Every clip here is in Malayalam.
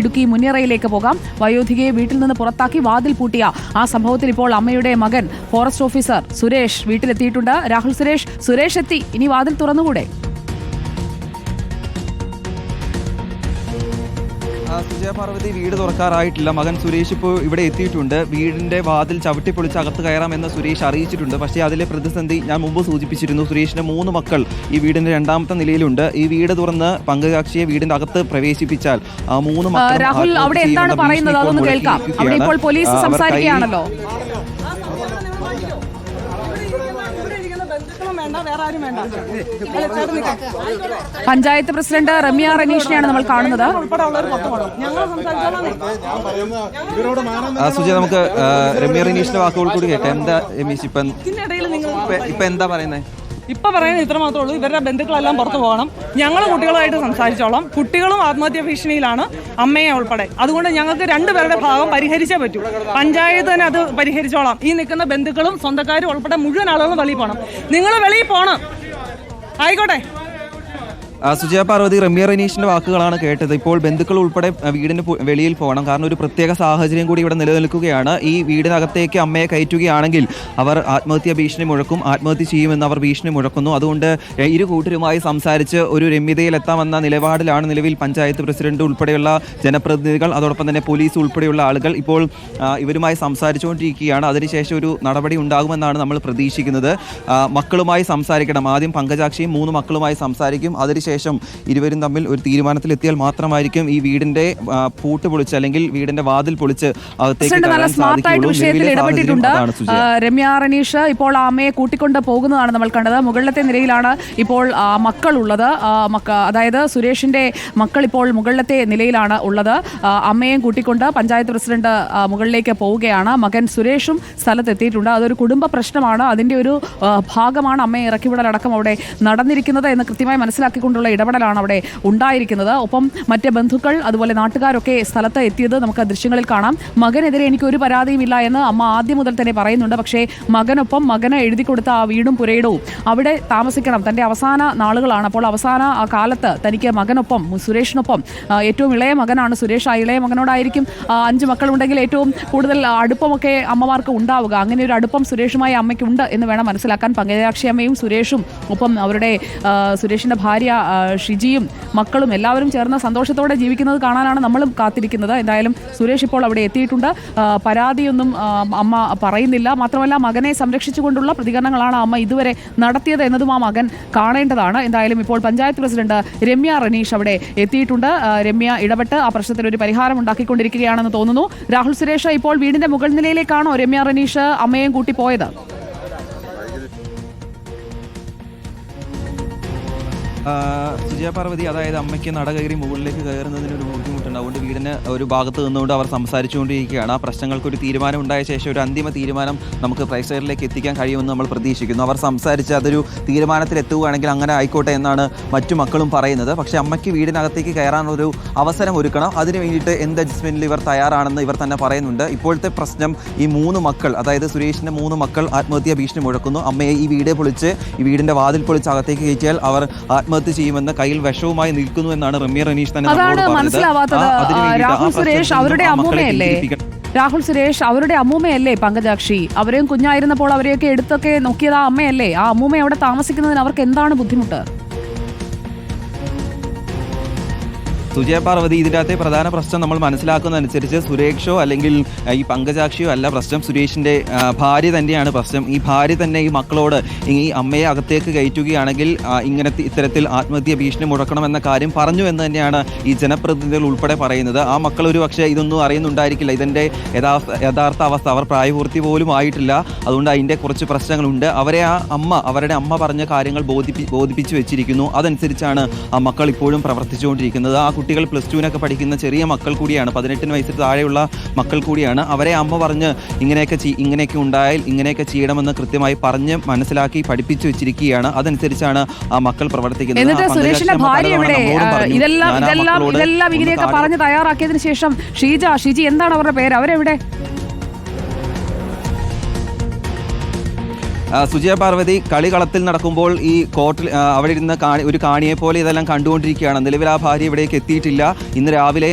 ഇടുക്കി മുനിയറയിലേക്ക് പോകാം. വയോധികയെ വീട്ടിൽ നിന്ന് പുറത്താക്കി വാതിൽ പൂട്ടിയ ആ സംഭവത്തിൽ ഇപ്പോൾ അമ്മയുടെ മകൻ ഫോറസ്റ്റ് ഓഫീസർ സുരേഷ് വീട്ടിലെത്തിയിട്ടുണ്ട്. രാഹുൽ സുരേഷ് സുരേഷ് എത്തി. ഇനി വാതിൽ തുറന്നുകൂടെ? സുജയ പാർവതി വീട് തുറക്കാറായിട്ടില്ല. മകൻ സുരേഷ് ഇപ്പോൾ ഇവിടെ എത്തിയിട്ടുണ്ട്. വീടിന്റെ വാതിൽ ചവിട്ടിപ്പൊളിച്ച് അകത്ത് കയറാമെന്ന് സുരേഷ് അറിയിച്ചിട്ടുണ്ട്. പക്ഷേ അതിലെ പ്രതിസന്ധി ഞാൻ മുമ്പ് സൂചിപ്പിച്ചിരുന്നു. സുരേഷിന്റെ മൂന്ന് മക്കൾ ഈ വീടിന്റെ രണ്ടാമത്തെ നിലയിലുണ്ട്. ഈ വീട് തുറന്ന് പങ്കുകാക്ഷിയെ വീടിന്റെ അകത്ത് പ്രവേശിപ്പിച്ചാൽ ആ മൂന്ന് മക്കൾ രാഹുൽ അവിടെ എന്താണ് പറയുന്നത്? അതൊന്ന് കേൾക്കാം. അവിടെ ഇപ്പോൾ പോലീസ് സംസാരിക്കുകയാണല്ലോ. പഞ്ചായത്ത് പ്രസിഡന്റ് റമ്യ റനീഷിനെയാണ് നമ്മൾ കാണുന്നത്. സുജയ നമുക്ക് റമ്യ റനീഷിന്റെ വാക്കുകൾ കൂടി കേൾക്കാം. എന്താ രമീഷ് ഇപ്പൊ- ഇപ്പൊ എന്താ പറയുന്നത് ഇപ്പൊ പറയുന്നത് ഇത്ര മാത്രമേ ഉള്ളൂ. ഇവരുടെ ബന്ധുക്കളെല്ലാം പുറത്തു പോകണം. ഞങ്ങൾ കുട്ടികളുമായിട്ട് സംസാരിച്ചോളാം. കുട്ടികളും ആത്മഹത്യ ഭീഷണിയിലാണ് അമ്മയെ ഉൾപ്പെടെ. അതുകൊണ്ട് ഞങ്ങൾക്ക് രണ്ടുപേരുടെ ഭാഗം പരിഹരിച്ചേ പറ്റൂ. പഞ്ചായത്ത് തന്നെ അത് പരിഹരിച്ചോളാം. ഈ നിൽക്കുന്ന ബന്ധുക്കളും സ്വന്തക്കാരും ഉൾപ്പെടെ മുഴുവൻ ആളുകളും വെളിയിൽ പോകണം. നിങ്ങൾ വെളിയിൽ പോകണം ആയിക്കോട്ടെ. സുജയ പാർവതി റമ്യ റനീഷിന്റെ വാക്കുകളാണ് കേട്ടത്. ഇപ്പോൾ ബന്ധുക്കൾ ഉൾപ്പെടെ വീടിന് വെളിയിൽ പോകണം. കാരണം ഒരു പ്രത്യേക സാഹചര്യം കൂടി ഇവിടെ നിലനിൽക്കുകയാണ്. ഈ വീടിനകത്തേക്ക് അമ്മയെ കയറ്റുകയാണെങ്കിൽ അവർ ആത്മഹത്യ ഭീഷണി മുഴക്കും ആത്മഹത്യ ചെയ്യുമെന്ന് അവർ ഭീഷണി മുഴക്കുന്നു. അതുകൊണ്ട് ഇരു കൂട്ടരുമായി സംസാരിച്ച് ഒരു രമ്യതയിലെത്താമെന്ന നിലപാടിലാണ് നിലവിൽ പഞ്ചായത്ത് പ്രസിഡന്റ് ഉൾപ്പെടെയുള്ള ജനപ്രതിനിധികൾ. അതോടൊപ്പം തന്നെ പോലീസ് ഉൾപ്പെടെയുള്ള ആളുകൾ ഇപ്പോൾ ഇവരുമായി സംസാരിച്ചുകൊണ്ടിരിക്കുകയാണ്. അതിനുശേഷം ഒരു നടപടി ഉണ്ടാകുമെന്നാണ് നമ്മൾ പ്രതീക്ഷിക്കുന്നത്. മക്കളുമായി സംസാരിക്കണം. ആദ്യം പങ്കജാക്ഷിയും മൂന്ന് മക്കളുമായി സംസാരിക്കും. അതിനുശേഷം ഇരുവരും തമ്മിൽ ഒരു തീരുമാനത്തിലെത്തിയാൽ മാത്രമായിരിക്കും ഈ വീടിന്റെ പൂട്ട് പൊളിച്ച് അല്ലെങ്കിൽ വീടിന്റെ വാതിൽ പൊളിച്ച് രമ്യ റനീഷ് ഇപ്പോൾ ആ അമ്മയെ കൂട്ടിക്കൊണ്ട് പോകുന്നതാണ് നമ്മൾ കണ്ടത്. മുകളിലത്തെ നിലയിലാണ് ഇപ്പോൾ മക്കളുള്ളത്. മക്കൾ ഉള്ളത് മക്ക- അതായത് സുരേഷിന്റെ മക്കൾ ഇപ്പോൾ മുകളിലത്തെ നിലയിലാണ് ഉള്ളത്. അമ്മയെയും കൂട്ടിക്കൊണ്ട് പഞ്ചായത്ത് പ്രസിഡന്റ് മുകളിലേക്ക് പോവുകയാണ്. മകൻ സുരേഷും സ്ഥലത്തെത്തിയിട്ടുണ്ട്. അതൊരു കുടുംബ പ്രശ്നമാണ്. അതിന്റെ ഒരു ഭാഗമാണ് അമ്മയെ ഇറക്കിവിടലടക്കം അവിടെ നടന്നിരിക്കുന്നത് എന്ന് കൃത്യമായി മനസ്സിലാക്കിക്കൊണ്ടുള്ള ഇടപെടലാണ് അവിടെ ഉണ്ടായിരിക്കുന്നത്. ഒപ്പം മറ്റ് ബന്ധുക്കൾ അതുപോലെ നാട്ടുകാരൊക്കെ സ്ഥലത്ത് എത്തിയത് നമുക്ക് ദൃശ്യങ്ങളിൽ കാണാം. മകനെതിരെ എനിക്ക് ഒരു പരാതിയും ഇല്ല എന്ന് അമ്മ ആദ്യം മുതൽ തന്നെ പറയുന്നുണ്ട്. പക്ഷേ മകനൊപ്പം മകനെ എഴുതി കൊടുത്ത ആ വീടും പുരയിടവും അവിടെ താമസിക്കണം. തന്റെ അവസാന നാളുകളാണ്. അപ്പോൾ അവസാന ആ കാലത്ത് തനിക്ക് മകനൊപ്പം സുരേഷിനൊപ്പം ഏറ്റവും ഇളയ മകനാണ് സുരേഷ്. ആ ഇളയ മകനോടായിരിക്കും അഞ്ച് മക്കളുണ്ടെങ്കിൽ ഏറ്റവും കൂടുതൽ അടുപ്പമൊക്കെ അമ്മമാർക്ക് ഉണ്ടാവുക. അങ്ങനെ ഒരു അടുപ്പം സുരേഷുമായി അമ്മയ്ക്കുണ്ട് എന്ന് വേണം മനസ്സിലാക്കാൻ. പങ്കജാക്ഷി അമ്മയും സുരേഷും ഒപ്പം അവരുടെ സുരേഷിന്റെ ഭാര്യ ഷിജിയും മക്കളും എല്ലാവരും ചേർന്ന് സന്തോഷത്തോടെ ജീവിക്കുന്നത് കാണാനാണ് നമ്മളും കാത്തിരിക്കുന്നത്. എന്തായാലും സുരേഷ് ഇപ്പോൾ അവിടെ എത്തിയിട്ടുണ്ട്. പരാതിയൊന്നും അമ്മ പറയുന്നില്ല. മാത്രമല്ല മകനെ സംരക്ഷിച്ചുകൊണ്ടുള്ള പ്രതികരണങ്ങളാണ് അമ്മ ഇതുവരെ നടത്തിയത് എന്നതും ആ മകൻ കാണേണ്ടതാണ്. എന്തായാലും ഇപ്പോൾ പഞ്ചായത്ത് പ്രസിഡന്റ് രമ്യ റനീഷ് അവിടെ എത്തിയിട്ടുണ്ട്. രമ്യ ഇടപെട്ട് ആ പ്രശ്നത്തിന് ഒരു പരിഹാരം ഉണ്ടാക്കിക്കൊണ്ടിരിക്കുകയാണെന്ന് തോന്നുന്നു. രാഹുൽ സുരേഷ് ഇപ്പോൾ വീടിന്റെ മുകൾ നിലയിലേക്കാണോ രമ്യ റനീഷ് അമ്മയും കൂട്ടി പോയത്? സുജയ പാർവതി അതായത് അമ്മയ്ക്ക് നട കയറി മുകളിലേക്ക് കയറുന്നതിന് ഒരു ബുദ്ധിമുട്ടുണ്ട്. അതുകൊണ്ട് വീടിന് ഒരു ഭാഗത്ത് നിന്നുകൊണ്ട് അവർ സംസാരിച്ചുകൊണ്ടിരിക്കുകയാണ്. ആ പ്രശ്നങ്ങൾക്ക് ഒരു തീരുമാനം ഉണ്ടായ ശേഷം ഒരു അന്തിമ തീരുമാനം നമുക്ക് പ്രേക്ഷകരിലേക്ക് എത്തിക്കാൻ കഴിയുമെന്ന് നമ്മൾ പ്രതീക്ഷിക്കുന്നു. അവർ സംസാരിച്ച് അതൊരു തീരുമാനത്തിൽ എത്തുകയാണെങ്കിൽ അങ്ങനെ ആയിക്കോട്ടെ എന്നാണ് മറ്റു മക്കളും പറയുന്നത്. പക്ഷേ അമ്മയ്ക്ക് വീടിനകത്തേക്ക് കയറാനൊരു അവസരം ഒരുക്കണം. അതിന് വേണ്ടിയിട്ട് എന്ത് അഡ്ജസ്റ്റ്മെന്റിൽ ഇവർ തയ്യാറാണെന്ന് ഇവർ തന്നെ പറയുന്നുണ്ട്. ഇപ്പോഴത്തെ പ്രശ്നം ഈ മൂന്ന് മക്കൾ അതായത് സുരേഷിന്റെ മൂന്ന് മക്കൾ ആത്മഹത്യാ ഭീഷണി മുഴക്കുന്നു. അമ്മയെ ഈ വീട് പൊളിച്ച് ഈ വീടിന്റെ വാതിൽ പൊളിച്ച് അകത്തേക്ക് കയറ്റിയാൽ അവർ ആത്മഹത്യ ചെയ്യുമെന്ന കയ്യിൽ വിഷവുമായി നിൽക്കുന്നു എന്നാണ് റമ്യ റനീഷ് തന്നെ അതാണ് മനസ്സിലാവാത്തത്. രാഹുൽ സുരേഷ് അവരുടെ അമ്മൂമ്മയല്ലേ? രാഹുൽ സുരേഷ് അവരുടെ അമ്മൂമ്മയല്ലേ പങ്കജാക്ഷി? അവരെയും കുഞ്ഞായിരുന്നപ്പോൾ അവരെയൊക്കെ എടുത്തൊക്കെ നോക്കിയത് ആ അമ്മയല്ലേ? ആ അമ്മൂമ്മ അവിടെ താമസിക്കുന്നതിന് അവർക്ക് എന്താണ് ബുദ്ധിമുട്ട്? സുജയ പാർവതി ഇതിന്റെ അകത്തെ പ്രധാന പ്രശ്നം നമ്മൾ മനസ്സിലാക്കുന്നതനുസരിച്ച് സുരേഷോ അല്ലെങ്കിൽ ഈ പങ്കജാക്ഷിയോ അല്ല പ്രശ്നം. സുരേഷിന്റെ ഭാര്യ തന്നെയാണ് പ്രശ്നം. ഈ ഭാര്യ തന്നെ ഈ മക്കളോട് ഈ അമ്മയെ അകത്തേക്ക് കയറ്റുകയാണെങ്കിൽ ഇങ്ങനത്തെ ഇത്തരത്തിൽ ആത്മഹത്യ ഭീഷണി മുടക്കണമെന്ന കാര്യം പറഞ്ഞു എന്ന് തന്നെയാണ് ഈ ജനപ്രതിനിധികൾ ഉൾപ്പെടെ പറയുന്നത്. ആ മക്കൾ ഒരു പക്ഷേ ഇതൊന്നും അറിയുന്നുണ്ടായിരിക്കില്ല. ഇതിന്റെ യഥാർത്ഥ അവസ്ഥ. അവർ പ്രായപൂർത്തി പോലും ആയിട്ടില്ല. അതുകൊണ്ട് അതിന്റെ കുറച്ച് പ്രശ്നങ്ങളുണ്ട്. അവരെ ആ അമ്മ അവരുടെ അമ്മ പറഞ്ഞ കാര്യങ്ങൾ ബോധിപ്പി ബോധിപ്പിച്ചു വെച്ചിരിക്കുന്നു. അതനുസരിച്ചാണ് ആ മക്കൾ ഇപ്പോഴും പ്രവർത്തിച്ചുകൊണ്ടിരിക്കുന്നത്. ആ കുട്ടികൾ പ്ലസ് ടുവിനൊക്കെ പഠിക്കുന്ന ചെറിയ മക്കൾ കൂടിയാണ് പതിനെട്ടിന് വയസ്സിന് താഴെയുള്ള മക്കൾ കൂടിയാണ്. അവരെ അമ്മ പറഞ്ഞ് ഇങ്ങനെയൊക്കെ ചെയ്- ഇങ്ങനെയൊക്കെ ഉണ്ടായാൽ ഇങ്ങനെയൊക്കെ ചെയ്യണമെന്ന് കൃത്യമായി പറഞ്ഞ് മനസ്സിലാക്കി പഠിപ്പിച്ചു വെച്ചിരിക്കുകയാണ്. അതനുസരിച്ചാണ് ആ മക്കൾ പ്രവർത്തിക്കുന്നത്. പറഞ്ഞ് തയ്യാറാക്കിയതിനു ശേഷം ഷീജ ഷീജി എന്താണ് അവരുടെ പേര്? അവരെവിടെ? സുജയ പാർവതി കളികളത്തിൽ നടക്കുമ്പോൾ ഈ കോർട്ടിൽ അവിടെ ഇരുന്ന് കാണി ഒരു കാണിയെ പോലെ ഇതെല്ലാം കണ്ടുകൊണ്ടിരിക്കുകയാണ്. നിലവിൽ ആ ഭാര്യ ഇവിടേക്ക് എത്തിയിട്ടില്ല. ഇന്ന് രാവിലെ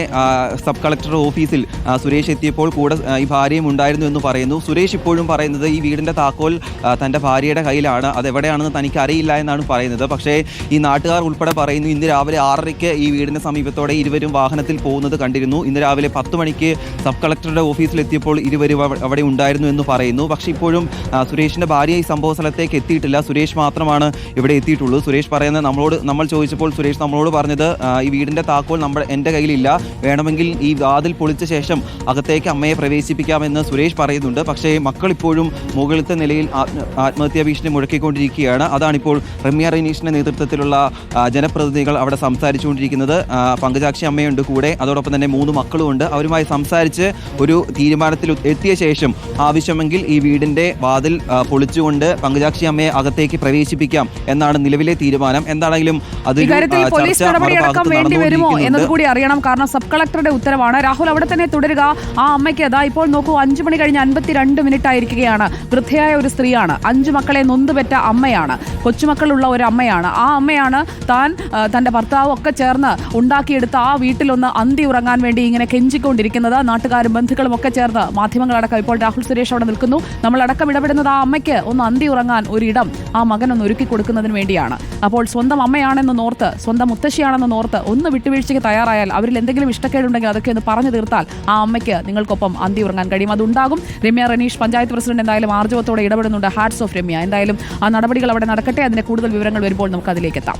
സബ് കളക്ടർ ഓഫീസിൽ സുരേഷ് എത്തിയപ്പോൾ കൂടെ ഈ ഭാര്യയും ഉണ്ടായിരുന്നു എന്ന് പറയുന്നു. സുരേഷ് ഇപ്പോഴും പറയുന്നത് ഈ വീടിന്റെ താക്കോൽ തന്റെ ഭാര്യയുടെ കയ്യിലാണ്. അതെവിടെയാണെന്ന് തനിക്ക് അറിയില്ല എന്നാണ് പറയുന്നത്. പക്ഷേ ഈ നാട്ടുകാർ ഉൾപ്പെടെ പറയുന്നു ഇന്ന് രാവിലെ ആറരയ്ക്ക് ഈ വീടിന്റെ സമീപത്തോടെ ഇരുവരും വാഹനത്തിൽ പോകുന്നത് കണ്ടിരുന്നു. ഇന്ന് രാവിലെ പത്ത് മണിക്ക് സബ് കളക്ടറുടെ ഓഫീസിൽ എത്തിയപ്പോൾ ഇരുവരും അവിടെ ഉണ്ടായിരുന്നു എന്ന് പറയുന്നു. പക്ഷേ ഇപ്പോഴും സുരേഷിന്റെ ഭാര്യ സംഭവ സ്ഥലത്തേക്ക് എത്തിയിട്ടില്ല. സുരേഷ് മാത്രമാണ് ഇവിടെ എത്തിയിട്ടുള്ളൂ. സുരേഷ് പറയുന്നത് നമ്മളോട് നമ്മൾ ചോദിച്ചപ്പോൾ സുരേഷ് നമ്മളോട് പറഞ്ഞത് ഈ വീടിന്റെ താക്കോൽ നമ്മൾ എന്റെ കയ്യിലില്ല. വേണമെങ്കിൽ ഈ വാതിൽ പൊളിച്ച ശേഷം അകത്തേക്ക് അമ്മയെ പ്രവേശിപ്പിക്കാമെന്ന് സുരേഷ് പറയുന്നുണ്ട്. പക്ഷേ മക്കൾ ഇപ്പോഴും മുകളിലത്തെ നിലയിൽ ആത്മ- ആത്മഹത്യാ ഭീഷണി മുഴക്കിക്കൊണ്ടിരിക്കുകയാണ്. അതാണിപ്പോൾ റമ്യ റിനീഷിന്റെ നേതൃത്വത്തിലുള്ള ജനപ്രതിനിധികൾ അവിടെ സംസാരിച്ചുകൊണ്ടിരിക്കുന്നത്. പങ്കജാക്ഷി അമ്മയുണ്ട് കൂടെ. അതോടൊപ്പം തന്നെ മൂന്ന് മക്കളുമുണ്ട്. അവരുമായി സംസാരിച്ച് ഒരു തീരുമാനത്തിൽ എത്തിയ ശേഷം ആവശ്യമെങ്കിൽ ഈ വീടിന്റെ വാതിൽ ആ, പൊളിച്ചുകൊണ്ട് പങ്കജാക്ഷി അമ്മയെ അകത്തേക്ക് പ്രവേശിപ്പിക്കാം എന്നാണ് നിലവിലെ തീരുമാനം. എന്താണെങ്കിലും അത് എന്നത് കൂടി അറിയണം. കാരണം സബ് കളക്ടറുടെ ഉത്തരവാണ്. രാഹുൽ അവിടെ തന്നെ തുടരുക. ആ അമ്മയ്ക്ക് അതാ ഇപ്പോൾ നോക്കൂ അഞ്ചു മണി കഴിഞ്ഞ് അൻപത്തിരണ്ട് മിനിറ്റ് ആയിരിക്കുകയാണ് വൃദ്ധയായ ഒരു സ്ത്രീയാണ്. അഞ്ചു മക്കളെ നൊന്തുപെറ്റ അമ്മയാണ്. കൊച്ചുമക്കളുള്ള ഒരു അമ്മയാണ്. ആ അമ്മയാണ് താൻ തന്റെ ഭർത്താവും ഒക്കെ ചേർന്ന് ഉണ്ടാക്കിയെടുത്ത ആ വീട്ടിലൊന്ന് അന്തി ഉറങ്ങാൻ വേണ്ടി ഇങ്ങനെ കെഞ്ചിക്കൊണ്ടിരിക്കുന്നത്. നാട്ടുകാരും ബന്ധുക്കളും ഒക്കെ ചേർന്ന് മാധ്യമങ്ങളടക്കം ഇപ്പോൾ രാഹുൽ സുരേഷ് അവിടെ നിൽക്കുന്നു. നമ്മളടക്കം ഇടപെടുന്നത് ആ അമ്മയ്ക്ക് ഒന്ന് അന്തി ഉറങ്ങാൻ ഒരിടം ആ മകനൊന്ന് ഒരുക്കി കൊടുക്കുന്നതിന് വേണ്ടിയാണ്. അപ്പോൾ സ്വന്തം അമ്മയാണെന്ന് നോർത്ത് സ്വന്തം മുത്തശ്ശിയാണെന്ന് നോർത്ത് ഒന്ന് വിട്ടുവീഴ്ചയ്ക്ക് തയ്യാറായാൽ അവരിൽ എന്തെങ്കിലും ഇഷ്ടക്കേടുണ്ടെങ്കിൽ അതൊക്കെ ഒന്ന് പറഞ്ഞു തീർത്താൽ ആ അമ്മയ്ക്ക് നിങ്ങൾക്കൊപ്പം അന്തി ഉറങ്ങാൻ കഴിയും. അതുണ്ടാകും. രമ്യ റനീഷ് പഞ്ചായത്ത് പ്രസിഡന്റ് എന്തായാലും ആർജവത്തോടെ ഇടപെടുന്നുണ്ട്. Hearts of Ramya. എന്തായാലും ആ നടപടികൾ അവിടെ നടക്കട്ടെ. അതിന്റെ കൂടുതൽ വിവരങ്ങൾ വരുമ്പോൾ നമുക്ക് അതിലേക്ക് എത്താം.